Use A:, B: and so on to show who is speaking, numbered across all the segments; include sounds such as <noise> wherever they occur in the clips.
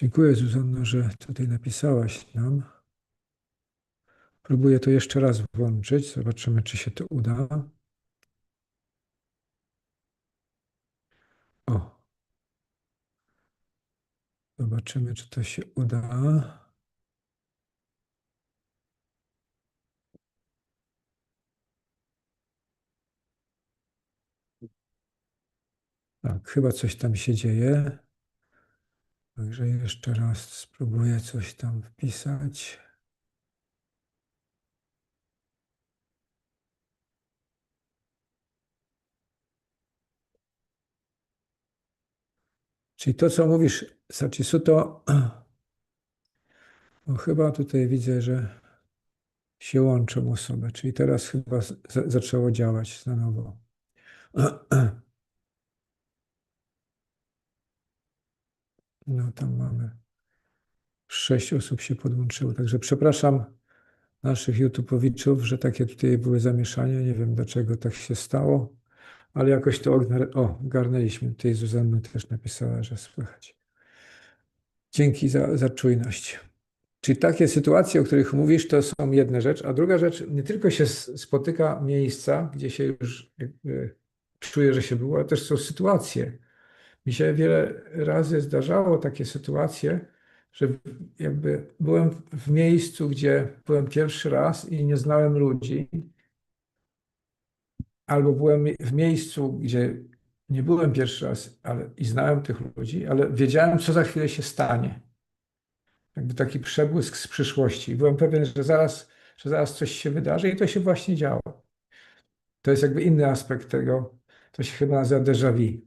A: Dziękuję Zuzanno, że tutaj napisałaś nam. Próbuję to jeszcze raz włączyć. Zobaczymy, czy się to uda. O. Zobaczymy, czy to się uda. Tak, chyba coś tam się dzieje. Także jeszcze raz spróbuję coś tam wpisać. Czyli to, co mówisz, Sachisuto, no <clears throat> chyba tutaj widzę, że się łączą osoby, czyli teraz chyba zaczęło działać na nowo. <clears throat> No tam mamy sześć osób się podłączyło, także przepraszam naszych YouTube'owiczów, że takie tutaj były zamieszania. Nie wiem dlaczego tak się stało, ale jakoś to ogarnęliśmy. Tutaj Zuzanna też napisała, że słychać. Dzięki za, za czujność. Czyli takie sytuacje, o których mówisz, to są jedna rzecz, a druga rzecz, nie tylko się spotyka miejsca, gdzie się już czuje, że się było, ale też są sytuacje. Mi się wiele razy zdarzało takie sytuacje, że jakby byłem w miejscu, gdzie byłem pierwszy raz i nie znałem ludzi, albo byłem w miejscu, gdzie nie byłem pierwszy raz ale, i znałem tych ludzi, ale wiedziałem, co za chwilę się stanie. Jakby taki przebłysk z przyszłości. Byłem pewien, że zaraz, że zaraz coś się wydarzy i to się właśnie działo. To jest jakby inny aspekt tego, to się chyba nazywa déjà vu,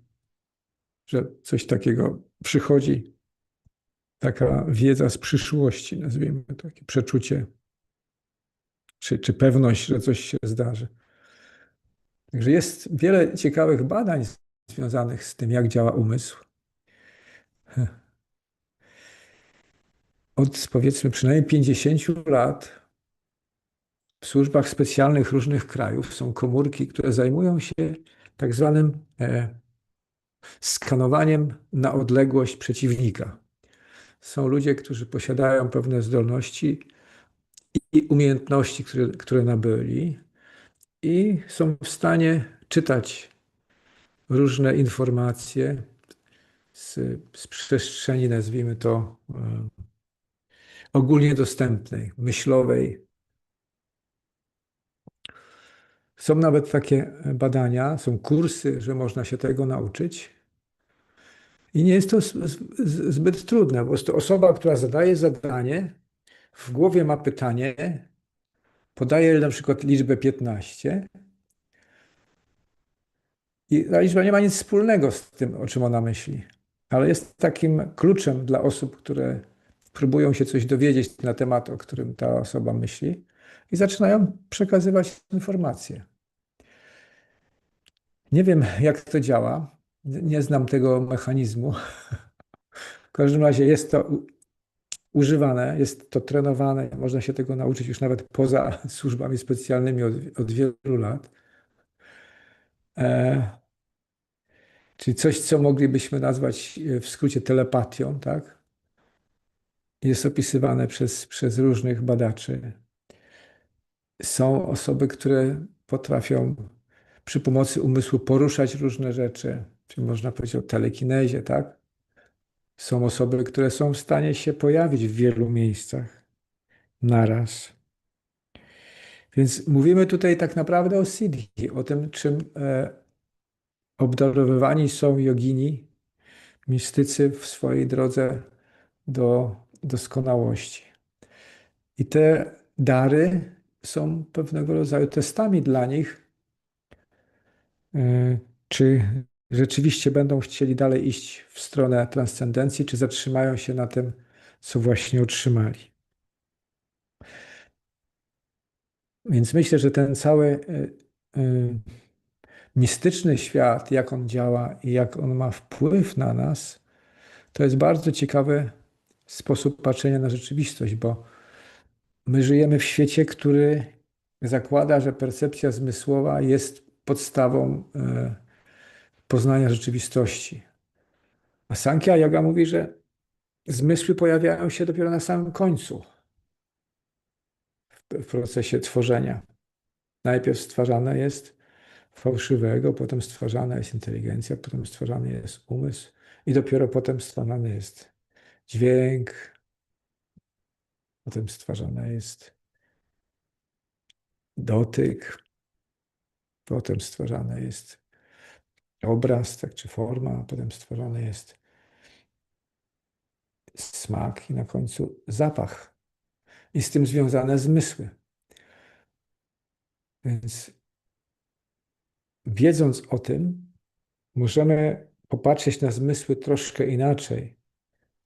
A: że coś takiego przychodzi taka wiedza z przyszłości, nazwijmy to, takie przeczucie, czy, czy pewność, że coś się zdarzy. Także jest wiele ciekawych badań związanych z tym, jak działa umysł. Od powiedzmy przynajmniej 50 lat w służbach specjalnych różnych krajów są komórki, które zajmują się tak zwanym e, skanowaniem na odległość przeciwnika są ludzie, którzy posiadają pewne zdolności i umiejętności, które, które nabyli, i są w stanie czytać różne informacje z, z przestrzeni, nazwijmy to e, ogólnie dostępnej, myślowej. Są nawet takie badania, są kursy, że można się tego nauczyć. I nie jest to zbyt trudne. Po prostu osoba, która zadaje zadanie, w głowie ma pytanie, podaje na przykład liczbę 15 i ta liczba nie ma nic wspólnego z tym, o czym ona myśli, ale jest takim kluczem dla osób, które próbują się coś dowiedzieć na temat, o którym ta osoba myśli i zaczynają przekazywać informacje. Nie wiem, jak to działa. Nie znam tego mechanizmu. W każdym razie jest to używane, jest to trenowane, można się tego nauczyć już nawet poza służbami specjalnymi od, od wielu lat. E, czyli coś, co moglibyśmy nazwać w skrócie telepatią, tak? Jest opisywane przez, przez różnych badaczy. Są osoby, które potrafią przy pomocy umysłu poruszać różne rzeczy, czyli można powiedzieć o telekinezie, tak? Są osoby, które są w stanie się pojawić w wielu miejscach naraz. Więc mówimy tutaj tak naprawdę o siddhi, o tym, czym e, obdarowywani są jogini, mistycy w swojej drodze do doskonałości. I te dary są pewnego rodzaju testami dla nich, czy rzeczywiście będą chcieli dalej iść w stronę transcendencji, czy zatrzymają się na tym, co właśnie otrzymali. Więc myślę, że ten cały y, y, mistyczny świat, jak on działa i jak on ma wpływ na nas, to jest bardzo ciekawy sposób patrzenia na rzeczywistość, bo my żyjemy w świecie, który zakłada, że percepcja zmysłowa jest podstawą y, poznania rzeczywistości. A Sankhya Yoga mówi, że zmysły pojawiają się dopiero na samym końcu w procesie tworzenia. Najpierw stwarzane jest fałszywego, potem stwarzana jest inteligencja, potem stwarzany jest umysł i dopiero potem stwarzany jest dźwięk, potem stwarzany jest dotyk, potem stwarzany jest obraz, tak, czy forma, potem stwarzany jest smak i na końcu zapach i z tym związane zmysły. Więc wiedząc o tym, możemy popatrzeć na zmysły troszkę inaczej.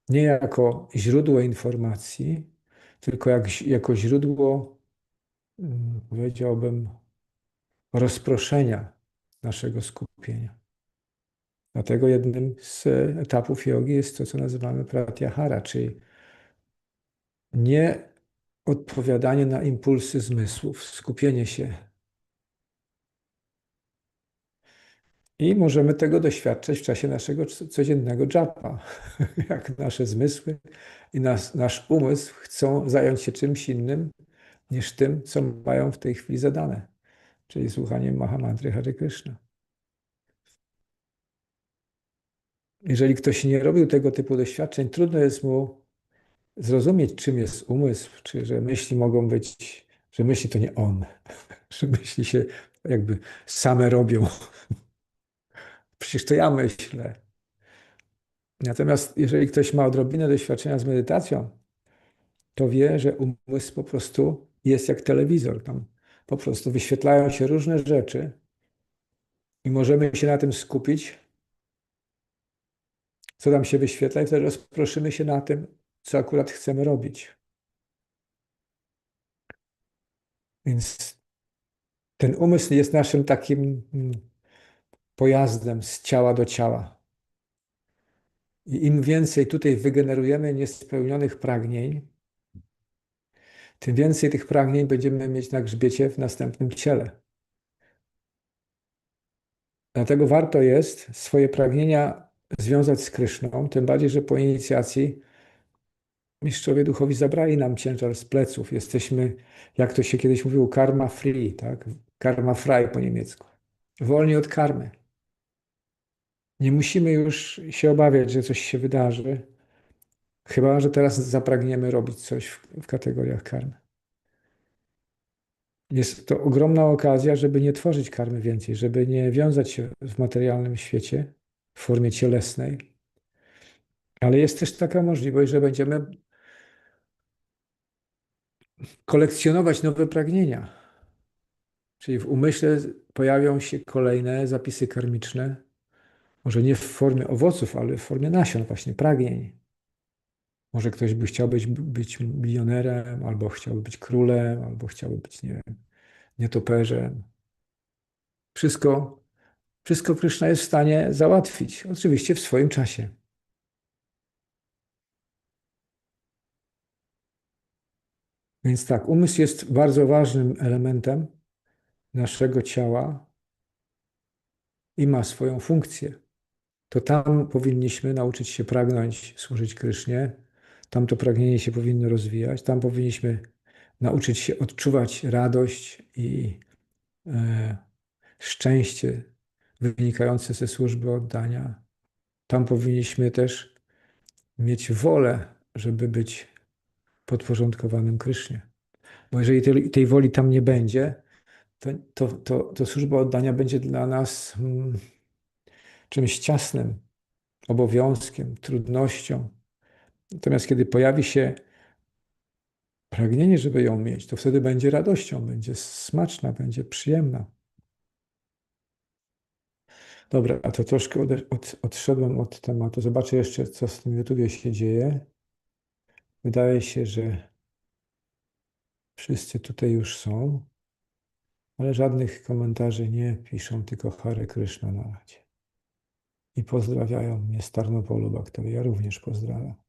A: Nie jako źródło informacji, tylko jak, jako źródło, mm, powiedziałbym, rozproszenia naszego skupienia. Dlatego jednym z etapów jogi jest to, co nazywamy pratyahara, czyli nie odpowiadanie na impulsy zmysłów, skupienie się. I możemy tego doświadczać w czasie naszego codziennego japa, <laughs> jak nasze zmysły i nas, nasz umysł chcą zająć się czymś innym niż tym, co mają w tej chwili zadane, czyli słuchaniem Mahamantry Hare Krishna. Jeżeli ktoś nie robił tego typu doświadczeń, trudno jest mu zrozumieć, czym jest umysł, czy że myśli mogą być, że myśli to nie on, <laughs> że myśli się jakby same robią. <laughs> Przecież to ja myślę. Natomiast jeżeli ktoś ma odrobinę doświadczenia z medytacją, to wie, że umysł po prostu jest jak telewizor. Tam po prostu wyświetlają się różne rzeczy i możemy się na tym skupić, co tam się wyświetla, i wtedy rozproszymy się na tym, co akurat chcemy robić. Więc ten umysł jest naszym takim mm, pojazdem z ciała do ciała. I im więcej tutaj wygenerujemy niespełnionych pragnień, tym więcej tych pragnień będziemy mieć na grzbiecie w następnym ciele. Dlatego warto jest swoje pragnienia związać z Kryszną, tym bardziej, że po inicjacji mistrzowie duchowi zabrali nam ciężar z pleców. Jesteśmy, jak to się kiedyś mówiło, karma free, tak? Karma frei po niemiecku. Wolni od karmy. Nie musimy już się obawiać, że coś się wydarzy, chyba że teraz zapragniemy robić coś w, w kategoriach karmy. Jest to ogromna okazja, żeby nie tworzyć karmy więcej, żeby nie wiązać się w materialnym świecie w formie cielesnej. Ale jest też taka możliwość, że będziemy kolekcjonować nowe pragnienia. Czyli w umyśle pojawią się kolejne zapisy karmiczne, może nie w formie owoców, ale w formie nasion, właśnie pragnień. Może ktoś by chciał być, być milionerem, albo chciałby być królem, albo chciałby być, nie wiem, nietoperzem. Wszystko, wszystko Kryszna jest w stanie załatwić, oczywiście w swoim czasie. Więc tak, umysł jest bardzo ważnym elementem naszego ciała i ma swoją funkcję. To tam powinniśmy nauczyć się pragnąć służyć Krysznie, tam to pragnienie się powinno rozwijać, tam powinniśmy nauczyć się odczuwać radość i e, szczęście wynikające ze służby oddania. Tam powinniśmy też mieć wolę, żeby być podporządkowanym Krysznie. Bo jeżeli tej, tej woli tam nie będzie, to, to, to, to służba oddania będzie dla nas hmm, czymś ciasnym, obowiązkiem, trudnością. Natomiast kiedy pojawi się pragnienie, żeby ją mieć, to wtedy będzie radością, będzie smaczna, będzie przyjemna. Dobra, a to troszkę od, od, odszedłem od tematu. Zobaczę jeszcze, co z tym YouTubie się dzieje. Wydaje się, że wszyscy tutaj już są, ale żadnych komentarzy nie piszą, tylko Hare Krishna na razie. I pozdrawiają mnie z Tarnopolu Baktory. Ja również pozdrawiam.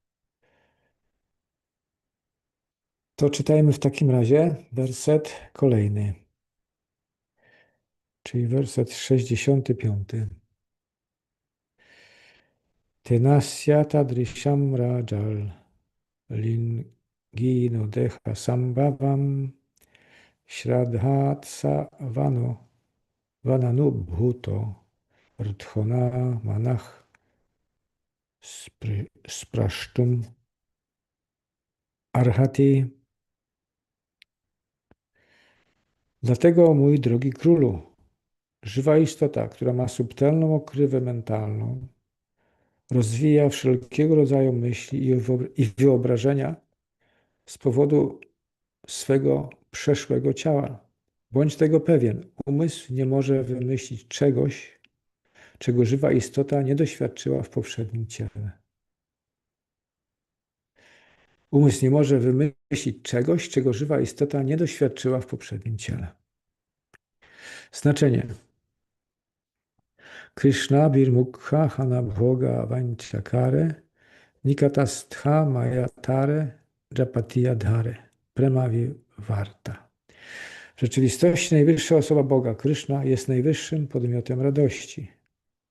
A: To czytajmy w takim razie werset kolejny, czyli werset 65. Tenasyata drisham rajal lingino deha sambavam śradhatsa vano vananubhuto rdhona manach sprasztum arhati Dlatego, mój drogi królu, żywa istota, która ma subtelną okrywę mentalną, rozwija wszelkiego rodzaju myśli i wyobrażenia z powodu swego przeszłego ciała. Bądź tego pewien, umysł nie może wymyślić czegoś, czego żywa istota nie doświadczyła w poprzednim ciele. Umysł nie może wymyślić czegoś, czego żywa istota nie doświadczyła w poprzednim ciele. Znaczenie. Krishna birmukha hana bhoga vanchakare nikatastha mayatare japatiyadhare premavi varta. W rzeczywistości najwyższa osoba Boga, Krishna, jest najwyższym podmiotem radości.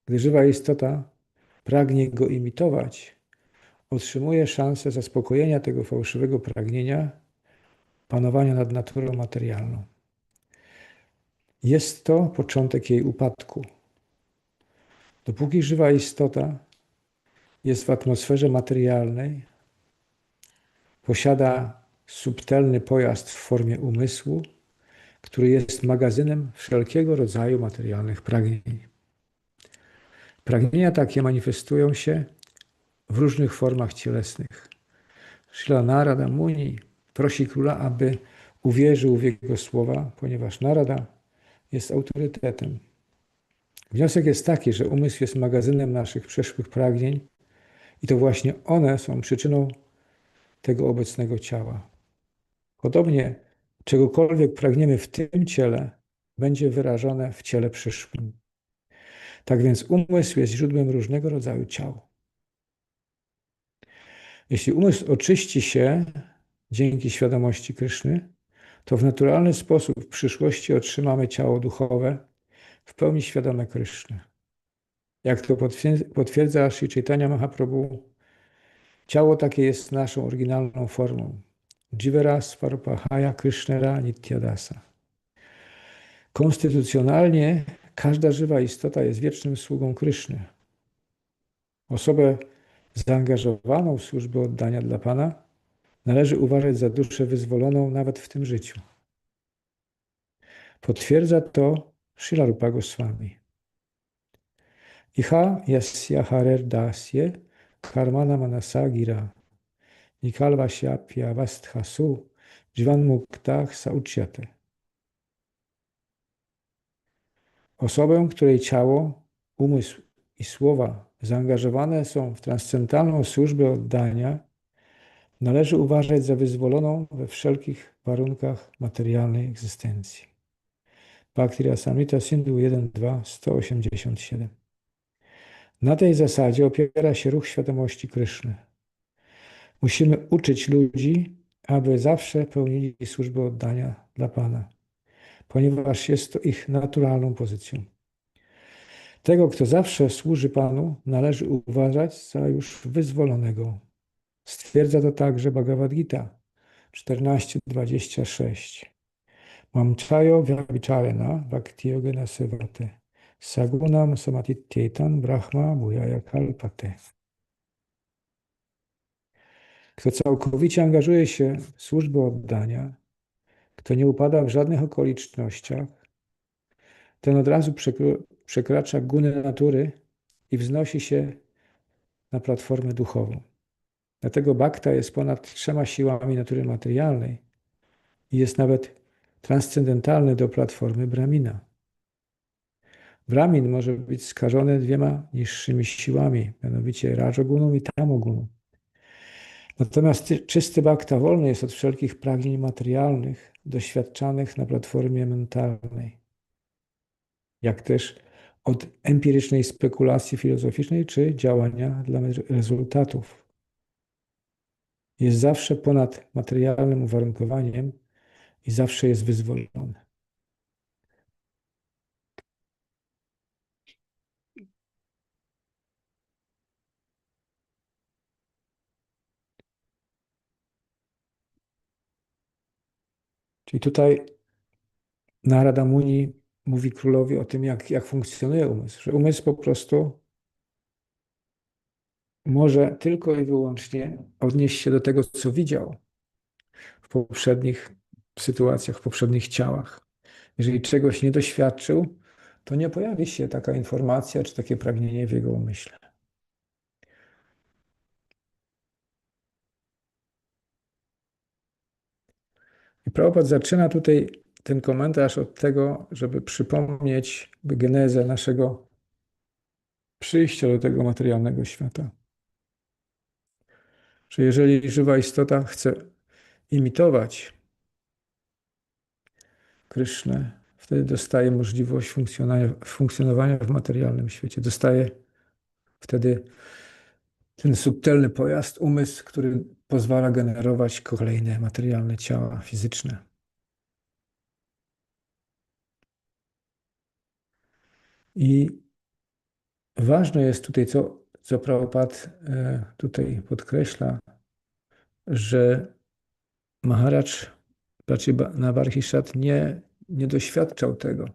A: Gdy żywa istota pragnie go imitować, otrzymuje szansę zaspokojenia tego fałszywego pragnienia panowania nad naturą materialną. Jest to początek jej upadku. Dopóki żywa istota jest w atmosferze materialnej, posiada subtelny pojazd w formie umysłu, który jest magazynem wszelkiego rodzaju materialnych pragnień. Pragnienia takie manifestują się w różnych formach cielesnych. Srila Narada Muni prosi króla, aby uwierzył w jego słowa, ponieważ Narada jest autorytetem. Wniosek jest taki, że umysł jest magazynem naszych przeszłych pragnień i to właśnie one są przyczyną tego obecnego ciała. Podobnie czegokolwiek pragniemy w tym ciele, będzie wyrażone w ciele przyszłym. Tak więc umysł jest źródłem różnego rodzaju ciał. Jeśli umysł oczyści się dzięki świadomości Kryszny, to w naturalny sposób w przyszłości otrzymamy ciało duchowe w pełni świadome Kryszny. Jak to potwierdza Sri Chaitanya Mahaprabhu, ciało takie jest naszą oryginalną formą. Jivera Svarupahaya Krishnera Nityadasa. Konstytucjonalnie każda żywa istota jest wiecznym sługą Kryszny. Osobę zaangażowaną w służbę oddania dla Pana należy uważać za duszę wyzwoloną nawet w tym życiu. Potwierdza to Srila Rupa Goswami. Iha yasya harer dasye karmana manasa gira nikalvasyapya vasthasu jivan muktach sauchyate. Osobę, której ciało, umysł i słowa zaangażowane są w transcendentalną służbę oddania, należy uważać za wyzwoloną we wszelkich warunkach materialnej egzystencji. Bhakti Rasamrita Sindhu 1.2 187 Na tej zasadzie opiera się ruch świadomości Kryszny. Musimy uczyć ludzi, aby zawsze pełnili służbę oddania dla Pana, ponieważ jest to ich naturalną pozycją. Tego, kto zawsze służy Panu, należy uważać za już wyzwolonego. Stwierdza to także Bhagavad Gita 14.26. Mamchayo vyabhicharena bhaktiyogena sevate sagunam samatityetan brahma bhujaya kalpate. Kto całkowicie angażuje się w służbę oddania, kto nie upada w żadnych okolicznościach, ten od razu przekracza guny natury i wznosi się na platformę duchową. Dlatego bhakta jest ponad trzema siłami natury materialnej i jest nawet transcendentalny do platformy Brahmina. Brahmin może być skażony dwiema niższymi siłami, mianowicie Rajoguną i Tamoguną. Natomiast czysty bhakta wolny jest od wszelkich pragnień materialnych doświadczanych na platformie mentalnej, jak też od empirycznej spekulacji filozoficznej czy działania dla rezultatów. Jest zawsze ponad materialnym uwarunkowaniem i zawsze jest wyzwolony. Czyli tutaj Narada Muni mówi królowi o tym, jak, jak funkcjonuje umysł, że umysł po prostu może tylko i wyłącznie odnieść się do tego, co widział w poprzednich sytuacjach, w poprzednich ciałach. Jeżeli czegoś nie doświadczył, to nie pojawi się taka informacja czy takie pragnienie w jego umyśle. I Prabhupada zaczyna tutaj ten komentarz od tego, żeby przypomnieć genezę naszego przyjścia do tego materialnego świata. Że jeżeli żywa istota chce imitować Krysznę, wtedy dostaje możliwość funkcjonowania, funkcjonowania w materialnym świecie. Dostaje wtedy ten subtelny pojazd, umysł, który pozwala generować kolejne materialne ciała fizyczne. I ważne jest tutaj, co, co Prabhupada e, tutaj podkreśla, że Maharaj na Barhishat nie, nie doświadczał tego,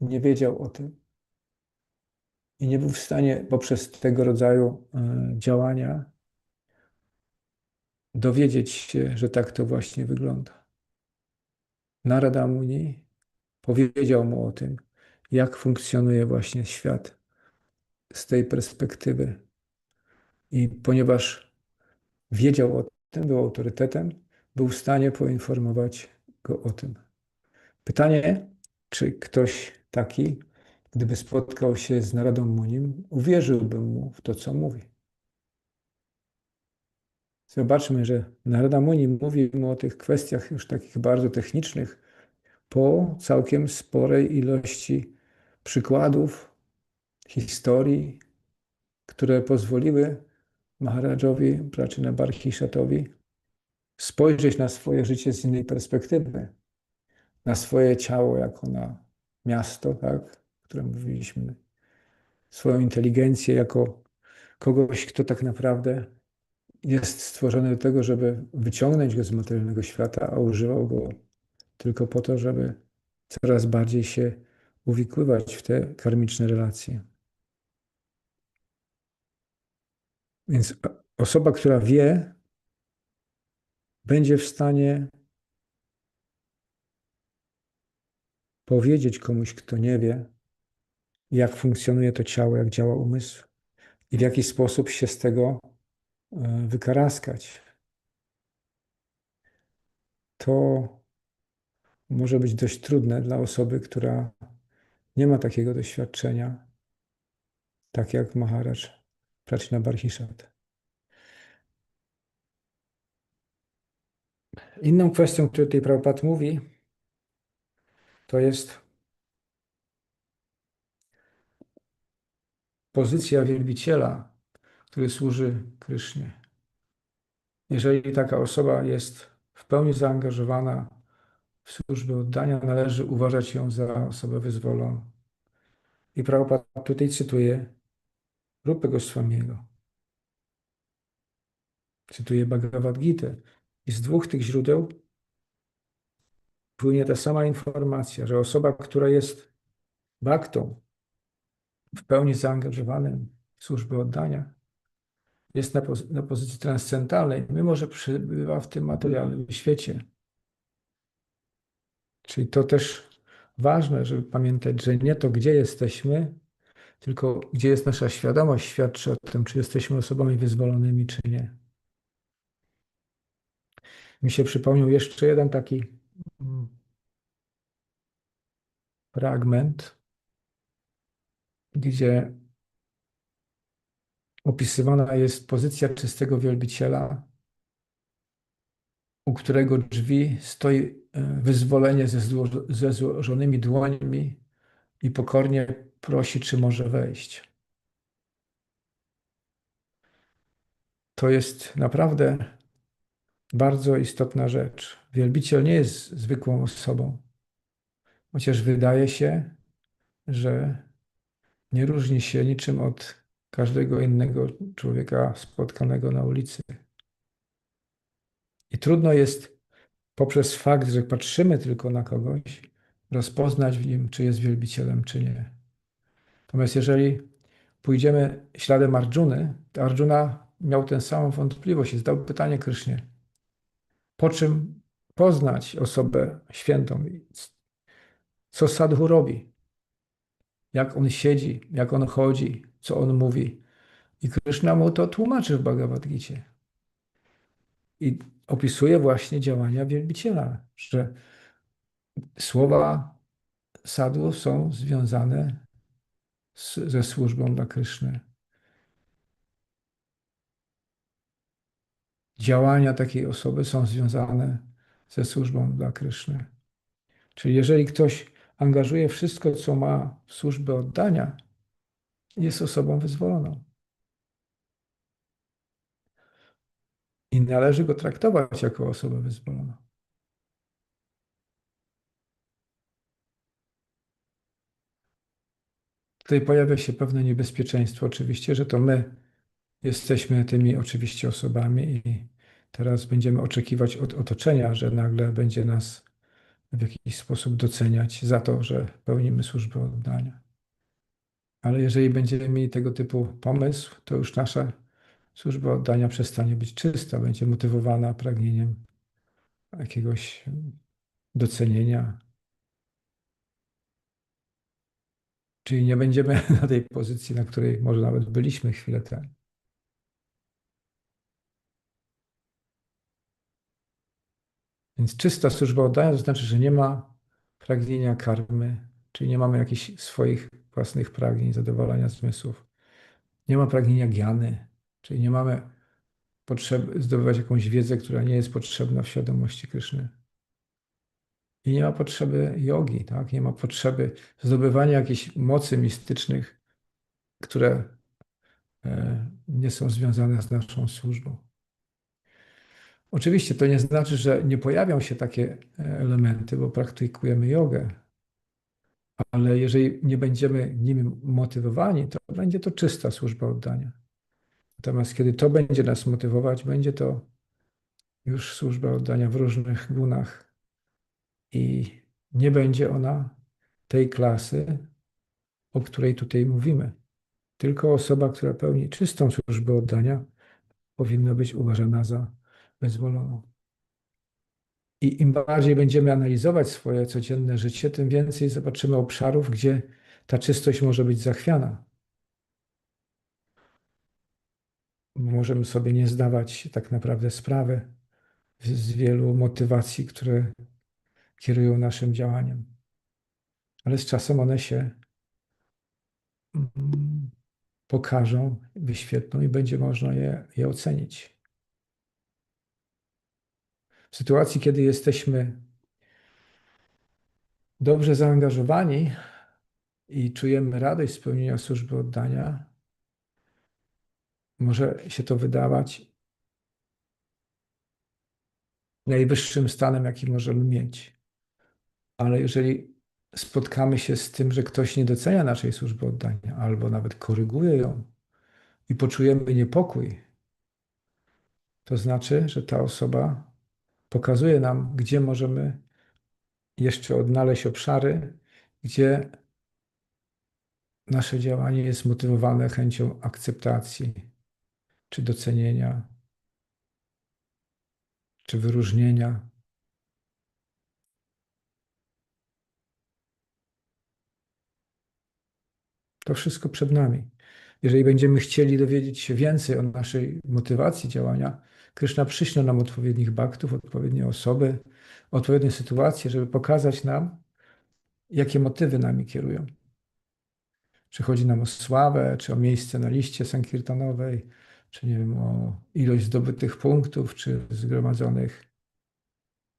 A: nie wiedział o tym i nie był w stanie poprzez tego rodzaju e, działania dowiedzieć się, że tak to właśnie wygląda. Narada Muni powiedział mu o tym, jak funkcjonuje właśnie świat z tej perspektywy. I ponieważ wiedział o tym, był autorytetem, był w stanie poinformować go o tym. Pytanie, czy ktoś taki, gdyby spotkał się z Naradą Munim, uwierzyłby mu w to, co mówi. Zobaczmy, że Narada Muni mówi mu o tych kwestiach już takich bardzo technicznych po całkiem sporej ilości przykładów, historii, które pozwoliły Maharajowi, Praczyna Barhishatowi spojrzeć na swoje życie z innej perspektywy, na swoje ciało jako na miasto, tak, o którym mówiliśmy, swoją inteligencję jako kogoś, kto tak naprawdę jest stworzony do tego, żeby wyciągnąć go z materialnego świata, a używał go tylko po to, żeby coraz bardziej się uwikływać w te karmiczne relacje. Więc osoba, która wie, będzie w stanie powiedzieć komuś, kto nie wie, jak funkcjonuje to ciało, jak działa umysł i w jaki sposób się z tego e, wykaraskać. To może być dość trudne dla osoby, która nie ma takiego doświadczenia, tak jak Maharaj Prachna Barhishat. Inną kwestią, o której Prabhupada mówi, to jest pozycja wielbiciela, który służy Krysznie. Jeżeli taka osoba jest w pełni zaangażowana w służbę oddania, należy uważać ją za osobę wyzwoloną. I Prabhupada tutaj cytuje Rupę Goswamiego. Cytuje Bhagavad Gita. I z dwóch tych źródeł płynie ta sama informacja, że osoba, która jest baktą, w pełni zaangażowanym w służbę oddania, jest na, pozy na pozycji transcendentalnej, mimo że przebywa w tym materialnym świecie. Czyli to też ważne, żeby pamiętać, że nie to, gdzie jesteśmy, tylko gdzie jest nasza świadomość, świadczy o tym, czy jesteśmy osobami wyzwolonymi, czy nie. Mi się przypomniał jeszcze jeden taki mm, fragment, gdzie opisywana jest pozycja czystego wielbiciela, u którego drzwi stoi e, wyzwolenie ze, zło ze złożonymi dłońmi i pokornie prosi, czy może wejść. To jest naprawdę bardzo istotna rzecz. Wielbiciel nie jest zwykłą osobą, chociaż wydaje się, że nie różni się niczym od każdego innego człowieka spotkanego na ulicy. I trudno jest poprzez fakt, że patrzymy tylko na kogoś, rozpoznać w nim, czy jest wielbicielem, czy nie. Natomiast jeżeli pójdziemy śladem Arjuny, to Arjuna miał tę samą wątpliwość i zadał pytanie Krysznie, po czym poznać osobę świętą, co sadhu robi, jak on siedzi, jak on chodzi, co on mówi. I Krishna mu to tłumaczy w Bhagavad Gita. I opisuje właśnie działania wielbiciela, że słowa sadhu są związane z, ze służbą dla Kryszny. Działania takiej osoby są związane ze służbą dla Kryszny. Czyli jeżeli ktoś angażuje wszystko, co ma w służbę oddania, jest osobą wyzwoloną. Należy go traktować jako osobę wyzwoloną. Tutaj pojawia się pewne niebezpieczeństwo, oczywiście, że to my jesteśmy tymi oczywiście osobami i teraz będziemy oczekiwać od otoczenia, że nagle będzie nas w jakiś sposób doceniać za to, że pełnimy służbę oddania. Ale jeżeli będziemy mieli tego typu pomysł, to już nasza służba oddania przestanie być czysta, będzie motywowana pragnieniem jakiegoś docenienia. Czyli nie będziemy <laughs> na tej pozycji, na której może nawet byliśmy chwilę temu. Więc czysta służba oddania to znaczy, że nie ma pragnienia karmy, czyli nie mamy jakichś swoich własnych pragnień, zadowalania zmysłów. Nie ma pragnienia giany, czyli nie mamy potrzeby zdobywać jakąś wiedzę, która nie jest potrzebna w świadomości Kryszny. I nie ma potrzeby jogi, tak? nie ma potrzeby zdobywania jakichś mocy mistycznych, które e, nie są związane z naszą służbą. Oczywiście to nie znaczy, że nie pojawią się takie e, elementy, bo praktykujemy jogę, ale jeżeli nie będziemy nimi motywowani, to będzie to czysta służba oddania. Natomiast kiedy to będzie nas motywować, będzie to już służba oddania w różnych gunach i nie będzie ona tej klasy, o której tutaj mówimy. Tylko osoba, która pełni czystą służbę oddania, powinna być uważana za bezwoloną. I im bardziej będziemy analizować swoje codzienne życie, tym więcej zobaczymy obszarów, gdzie ta czystość może być zachwiana. Możemy sobie nie zdawać tak naprawdę sprawy z wielu motywacji, które kierują naszym działaniem. Ale z czasem one się mm, pokażą, wyświetlą i będzie można je, je ocenić. W sytuacji, kiedy jesteśmy dobrze zaangażowani i czujemy radość z służby oddania, może się to wydawać najwyższym stanem, jaki możemy mieć. Ale jeżeli spotkamy się z tym, że ktoś nie docenia naszej służby oddania, albo nawet koryguje ją i poczujemy niepokój, to znaczy, że ta osoba pokazuje nam, gdzie możemy jeszcze odnaleźć obszary, gdzie nasze działanie jest motywowane chęcią akceptacji, czy docenienia, czy wyróżnienia. To wszystko przed nami. Jeżeli będziemy chcieli dowiedzieć się więcej o naszej motywacji działania, Kryszna przyśle nam odpowiednich baktów, odpowiednie osoby, odpowiednie sytuacje, żeby pokazać nam, jakie motywy nami kierują. Czy chodzi nam o sławę, czy o miejsce na liście sankirtanowej, czy nie wiem, o ilość zdobytych punktów, czy zgromadzonych,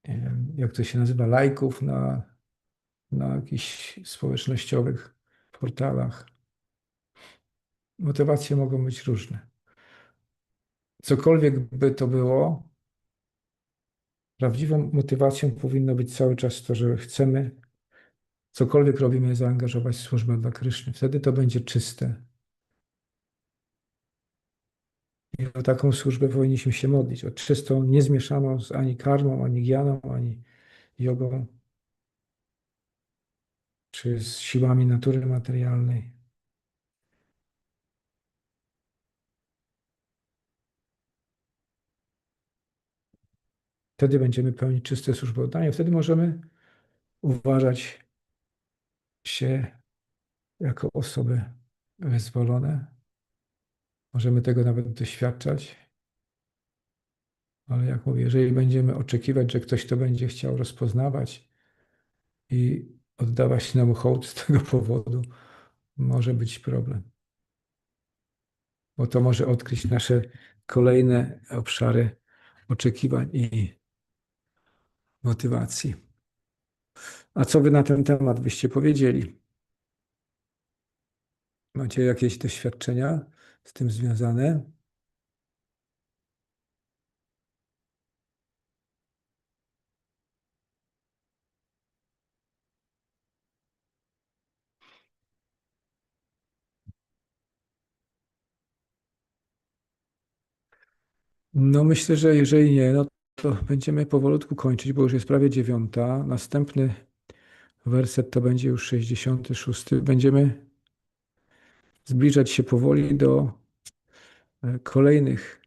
A: wiem, jak to się nazywa, lajków na, na jakichś społecznościowych portalach. Motywacje mogą być różne cokolwiek by to było, prawdziwą motywacją powinno być cały czas to, że chcemy, cokolwiek robimy, zaangażować w służbę dla Kryszny. Wtedy to będzie czyste. O taką służbę powinniśmy się modlić. O czystą, niezmieszaną z ani karmą, ani gianą, ani jogą, czy z siłami natury materialnej. Wtedy będziemy pełnić czyste służby oddania. Wtedy możemy uważać się jako osoby wyzwolone. Możemy tego nawet doświadczać. Ale jak mówię, jeżeli będziemy oczekiwać, że ktoś to będzie chciał rozpoznawać i oddawać nam hołd z tego <laughs> powodu, może być problem. Bo to może odkryć nasze kolejne obszary oczekiwań i motywacji. A co wy na ten temat byście powiedzieli? Macie jakieś doświadczenia z tym związane? No myślę, że jeżeli nie, no to będziemy powolutku kończyć, bo już jest prawie dziewiąta. Następny werset to będzie już 66. Będziemy zbliżać się powoli do e, kolejnych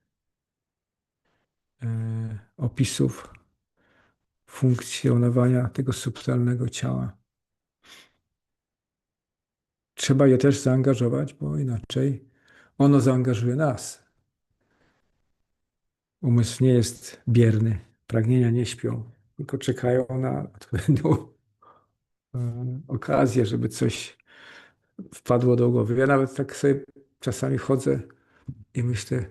A: e, opisów funkcjonowania tego subtelnego ciała. Trzeba je też zaangażować, bo inaczej ono zaangażuje nas. Umysł nie jest bierny, pragnienia nie śpią, tylko czekają na <laughs> odpowiednią e, okazję, żeby coś wpadło do głowy. Ja nawet tak sobie czasami chodzę i myślę,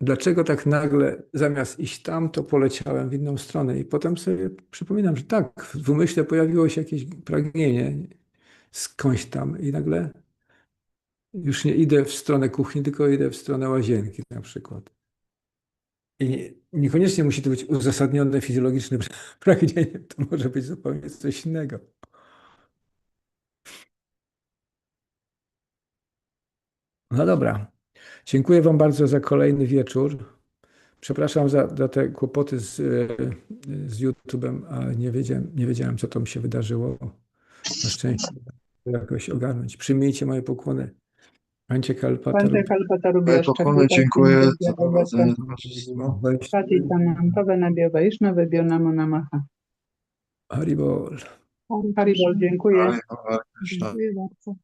A: dlaczego tak nagle zamiast iść tam, to poleciałem w inną stronę. I potem sobie przypominam, że tak, w umyśle pojawiło się jakieś pragnienie skądś tam i nagle już nie idę w stronę kuchni, tylko idę w stronę łazienki na przykład. I nie, niekoniecznie musi to być uzasadnione fizjologiczne <laughs> pragnienie, to może być zupełnie coś innego. No dobra. Dziękuję Wam bardzo za kolejny wieczór. Przepraszam za, za te kłopoty z, z YouTube'em, a nie wiedziałem, nie wiedziałem, co to mi się wydarzyło. Na szczęście jakoś ogarnąć. Przyjmijcie moje pokłony. Ancie Kalpata.
B: Pante Kalpatarubiaszcza,
C: Pokłony dziękuję za prowadzenie towarzystwa.
B: Patitanantowe Nabiowa Iszna Wybionamo Namaha.
A: Haribol.
B: Haribol, dziękuję. Dziękuję bardzo.